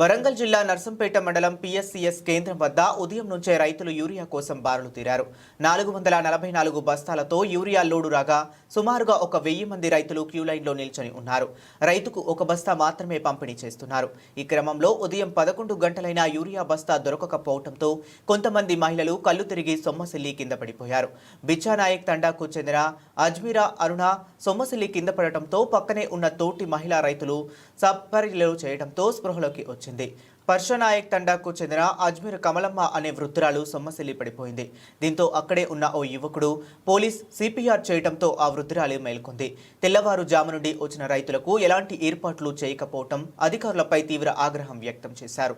వరంగల్ జిల్లా నర్సంపేట మండలం పిఎస్సిఎస్ కేంద్రం వద్ద ఉదయం నుంచే రైతులు యూరియా కోసం బారులు తీరారు. నాలుగు వందల నలభై నాలుగు బస్తాలతో యూరియా లోడు రాగా సుమారుగా ఒక వెయ్యి మంది రైతులు క్యూలైన్లో నిల్చొని ఉన్నారు. రైతుకు ఒక బస్తా మాత్రమే పంపిణీ చేస్తున్నారు. ఈ క్రమంలో ఉదయం పదకొండు గంటలైన యూరియా బస్తా దొరకకపోవడంతో కొంతమంది మహిళలు కళ్ళు తిరిగి సొమ్మసిల్లి కింద పడిపోయారు. బిచ్చానాయక్ తండాకు చెందిన అజ్మీరా అరుణ సొమ్మసిల్లి కింద పడటంతో పక్కనే ఉన్న తోటి మహిళా రైతులు సపర్యలు చేయడంతో స్పృహలోకి వచ్చారు. వచ్చింది పర్షనాయక్ తండాకు చెందిన అజ్మీర్ కమలమ్మ అనే వృద్ధురాలు సొమ్మసిల్లి పడిపోయింది. దీంతో అక్కడే ఉన్న ఓ యువకుడు పోలీస్ సిపిఆర్ చేయడంతో ఆ వృద్ధురాలు మేల్కొంది. తెల్లవారుజాము నుండి వచ్చిన రైతులకు ఎలాంటి ఏర్పాట్లు చేయకపోవటం అధికారులపై తీవ్ర ఆగ్రహం వ్యక్తం చేశారు.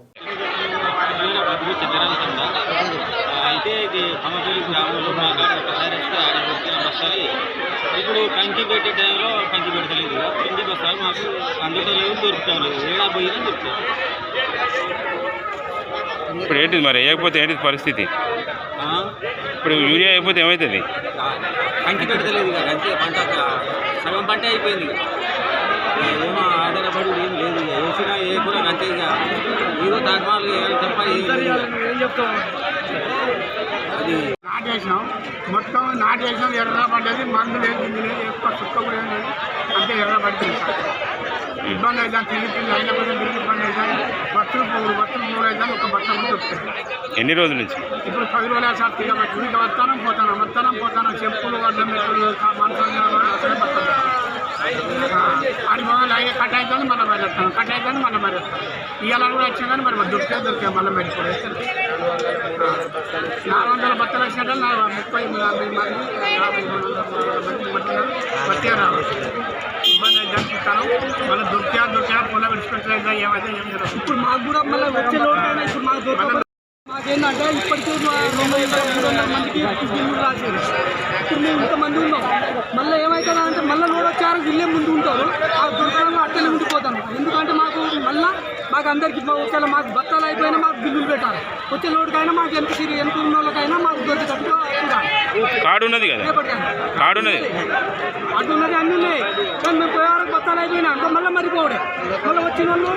అయితే ఇది అమ్మపల్లి గ్రామంలో మా గారు ఒకసారి వస్తే ఆడిపోతున్న బస్తాలు ఇప్పుడు కంకి పెట్టే టైంలో కంకి పెడతలేదు కింది బస్తాలు మాకు అందుతలేదు దొరుకుతాం లేదు ఏడా పోయినా దొరుకుతాం ఇప్పుడు ఏంటిది మరి? వేయకపోతే ఏంటిది పరిస్థితి? ఆ? ఇప్పుడు యూరియా అయిపోతే ఏమవుతుంది కంకి పెడతలేదు ఇక అంతే పంట సగం పంట అయిపోయింది. ఏమో ఆధారపడి ఏం లేదు ఇక. వేసినా ఏ కూడా అంతే ఇక. ఏదో తాగమాలు వేయాలి తప్ప. అది నాటేసినాం. మొత్తం నాటేసినాం. ఎర్ర పడ్డది మందు లేదు ఎక్కువ సుక్క కూడా ఏం లేదు. అంతే ఎర్ర పడుతుంది ఇబ్బంది అవుతాం తిరిగి తిరిగి అయిన కొంచెం తిరిగి ఇబ్బంది అవుతాం బట్టలు బట్టలు పువ్వులు అవుతాం ఒక బట్ట కూడా దొరుకుతాయి. ఎన్ని రోజుల నుంచి? ఇప్పుడు పది రోజులు సార్ తిరగబట్టి ఇంకా వస్తానం పోతాను వస్తానం పోతాను చెప్పులు అడ్డం పెట్టులు మనసు అసలే బట్టలు అది మొదలు అయిన కట్ అవుతుంది మళ్ళీ బయలుతాను కట్ అవుతుంది మళ్ళీ బయలుతాను ఇవాళ కూడా వచ్చాం కానీ మరి దొరికే దొరికే మళ్ళీ బయటకు నాలుగు వందల బత్తలు వచ్చినట్టు ముప్పై యాభై మంది యాభై మంది పట్టే రావచ్చు ఇబ్బంది అయితే ఇస్తాను మళ్ళీ దొరికా దొరికా పొలం విడిచిపెట్టలేదు ఏమైతే ఏం జరగదు. ఇప్పుడు మాకు కూడా మళ్ళీ వచ్చే లోటు అయినా ఇప్పుడు మాకు దొరకదు మాకేంటంటే ఇప్పటికే మా రెండు వందల మూడు వందల మందికి బిల్లులు రాశారు. ఇప్పుడు మేము ఇంతమంది ఉన్నాం. మళ్ళీ ఏమవుతుందా అంటే మళ్ళీ లోడ్ వచ్చారు వీళ్ళే ముందు ఉంటారు. ఆ దొరకడంలో అట్టనే ఉండిపోతాం. ఎందుకంటే మాకు మళ్ళీ మాకు అందరికి ఒకవేళ మాకు బత్తాలు అయిపోయినా మాకు బిల్లులు పెట్టాలి. వచ్చే లోడ్కైనా మాకు ఎంత సిరి ఎంత ఉన్న వాళ్ళకైనా మాకు దొరికేటట్టుగా చూడాలి కార్డు ఉన్నది కదా. కార్డు ఉన్నది అటు ఉన్నది అన్నీ ఉన్నాయి. మేము పోయే వరకు బత్తాలు అయిపోయినా అంటే మళ్ళీ మరిపోవడే. మళ్ళీ వచ్చిన వాళ్ళు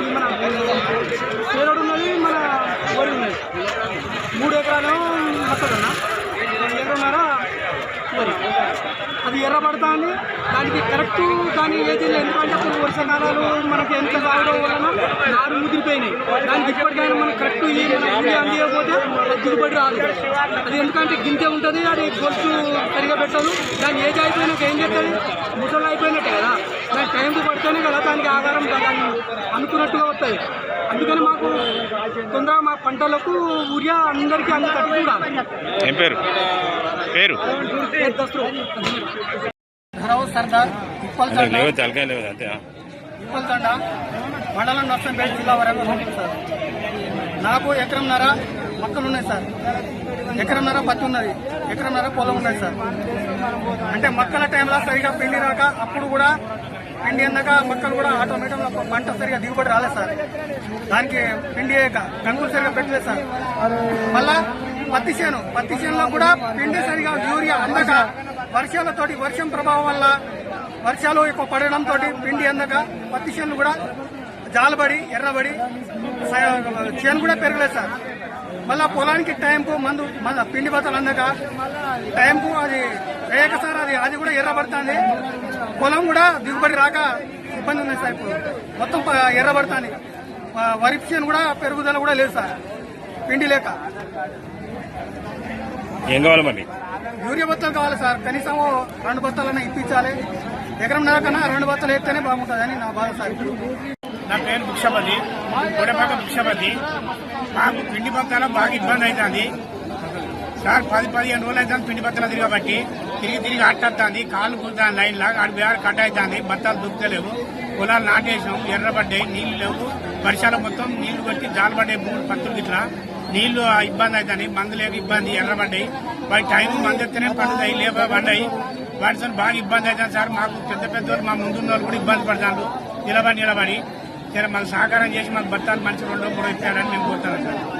ఈ మన చేరడు ఉన్నది మన వరి ఉన్నది. మూడు ఎకరాలు వస్తుందన్న ఎకరన్నర వరి అది ఎర్ర పడుతుంది దానికి కరెక్ట్ దాని ఏది లేదు. వర్షాకాలాలు మనకి ఎంత రావడం వలన నారు ముదిరిపోయినాయి. దానికి ఇప్పటికైనా మనం కరెక్ట్ ఈ మన యూరియా అందియకపోతే అది దిగుబడి రాదు. అది ఎందుకంటే గింజ ఉంటుంది అది గొలుసు సరిగా పెట్టదు. దాని ఏజ్ అయిపోయినాక ఏం చేస్తుంది? ముసలు అయిపోయినట్టే కదా. దాని టైంకి పడితేనే కదా దానికి ఆధారం దాన్ని అనుకున్నట్టుగా వస్తుంది అందుకని మాకు తొందరగా మా పంటలకు యూరియా అందరికీ అందుకట్టు చూడాలి. ఏం పేరు? పేరు? ధరవ సర్దార్. ఉప్పల్ అదే లేవు మండలం నర్సంపేట జిల్లా వరంగల్ ఉంది సార్. నాకు ఎకరంన్నర మొక్కలు ఉన్నాయి సార్. ఎకరంన్నర పత్తి ఉన్నది ఎకరంన్నర పొలం ఉన్నది సార్. అంటే మొక్కల టైంలో సరిగా పిండి రాక అప్పుడు కూడా పిండి అన్నాక మొక్కలు కూడా ఆటోమేటిక్గా పంట సరిగా దిగుబడి రాలేదు సార్. దానికి పిండి గంగులు సరిగా పెట్టలేదు సార్. మళ్ళా పత్తి చేను. పత్తి చేనులో కూడా పిండి సరిగా యూరియా అందక వర్షాలతోటి వర్షం ప్రభావం వల్ల వర్షాలు ఎక్కువ పడడంతో పిండి అందక పత్తి చేనులు కూడా జాలబడి ఎర్రబడి చేను కూడా పెరగలేదు సార్. మళ్ళా పొలానికి టైంకు మందు మన పిండి బత్తలు అందక టైంకు అది వేయక సార్ అది అది కూడా ఎర్రబడుతుంది. పొలం కూడా దిగుబడి రాక ఇబ్బంది ఉంది సార్ ఇప్పుడు. మొత్తం ఎర్రబడుతుంది. వరి చేను కూడా పెరుగుదల కూడా లేదు సార్. పిండి లేక. ఏం కావాలి మరి? యూరియా బత్తలు కావాలి సార్. కనీసం రెండు బస్తాలన్నా ఇప్పించాలి. ఎకరం కన్నా రెండు బత్తలు ఎత్తేనే బాగుంటుందని నా బాధ సార్ నా పేరు భిక్షపతి. గొడపాక భిక్షపతి. మాకు పిండి బత్తాల బాగా ఇబ్బంది అవుతుంది. సార్ పది పదిహేను రోజులు అవుతుంది పిండి బత్తలు తిరగబట్టి. తిరిగి తిరిగి అట్టొస్తుంది కాళ్ళు కూలుతాను లైన్ లాగా ఆడ కట్ అవుతుంది బత్తాలు దుక్కుతలేవు. పొలాలు నాటేసాం ఎర్రబడ్డాయి నీళ్ళు లేవు. వర్షాలు మొత్తం నీళ్ళు కొట్టి జాలబడ్డాయి మూడు పత్తులు ఇట్లా నీళ్ళు ఆ ఇబ్బంది అవుతుంది మందు లేక ఇబ్బంది ఎర్రబడ్డాయి వాటి టైం మందు ఎత్తేనే పండుతాయి లేబ పడ్డాయి. వాటితో బాగా ఇబ్బంది అవుతుంది సార్. మాకు పెద్ద పెద్ద మా ముందున్న వాళ్ళు కూడా ఇబ్బంది పడతారు. నిలబడి నిలబడి. సరే మాకు సహకారం చేసి మాకు భర్తలు మంచి రెండో కూడా ఇచ్చారని మేము కోరుతున్నాం సార్.